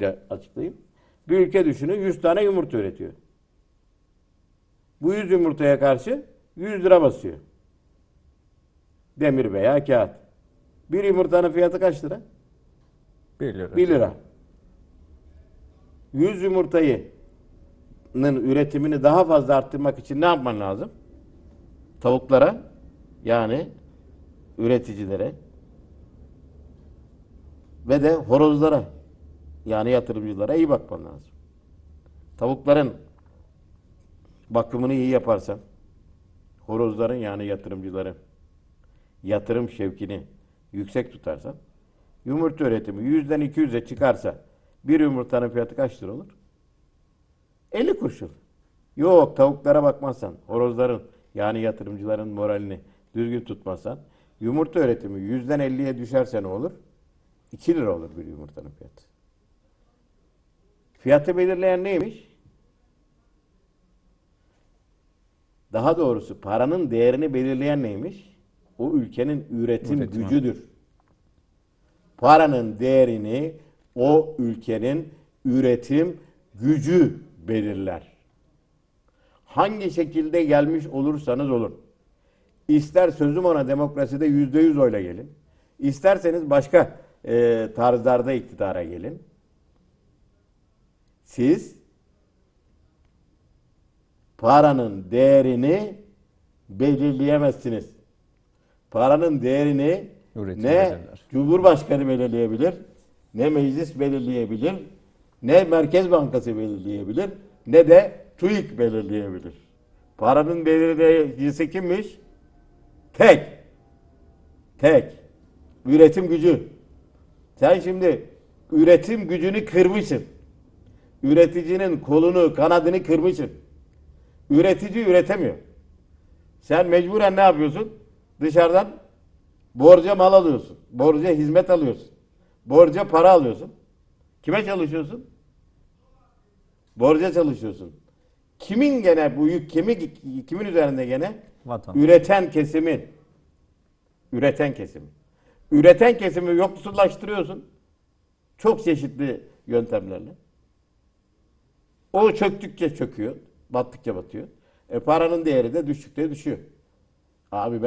de açıklayayım. Bir ülke düşünün 100 tane yumurta üretiyor. Bu 100 yumurtaya karşı 100 lira basıyor. Demir veya kağıt. Bir yumurtanın fiyatı kaç lira? 1 lira. 1 lira. 100 yumurtayı üretimini daha fazla arttırmak için ne yapman lazım? Tavuklara yani üreticilere ve de horozlara yani yatırımcılara iyi bakman lazım. Tavukların bakımını iyi yaparsan horozların yani yatırımcıların yatırım şevkini yüksek tutarsan yumurta üretimi 100'den 200'e çıkarsa bir yumurtanın fiyatı kaç lira olur? 50 kuruş olur. Yok tavuklara bakmazsan, horozların yani yatırımcıların moralini düzgün tutmazsan yumurta üretimi 100'den 50'ye düşerse ne olur? 2 lira olur bir yumurtanın fiyatı. Fiyatı belirleyen neymiş? Daha doğrusu paranın değerini belirleyen neymiş? O ülkenin üretim Üretim gücüdür. Paranın değerini o ülkenin üretim gücü belirler. Hangi şekilde gelmiş olursanız olun. İster sözüm ona demokraside yüzde yüz oyla gelin. İsterseniz başka e, tarzlarda iktidara gelin. Siz paranın değerini belirleyemezsiniz. Paranın değerini Üretim ne belirler. Cumhurbaşkanı belirleyebilir, ne meclis belirleyebilir, ne Merkez Bankası belirleyebilir, ne de TÜİK belirleyebilir. Paranın belirleyicisi kimmiş? Tek. Tek. Üretim gücü. Sen şimdi üretim gücünü kırmışsın. Üreticinin kolunu, kanadını kırmışsın. Üretici üretemiyor. Sen mecburen ne yapıyorsun? Dışarıdan borca mal alıyorsun. Borca hizmet alıyorsun. Borca para alıyorsun. Kime çalışıyorsun? Borca çalışıyorsun. Kimin gene bu yük kimi kimin üzerinde gene? Vatandaş. Üreten kesimin. Üreten kesim. Üreten kesimi yoksullaştırıyorsun. Çok çeşitli yöntemlerle. O çöktükçe çöküyor. Battıkça batıyor. E paranın değeri de düştükçe düşüyor. Abi ben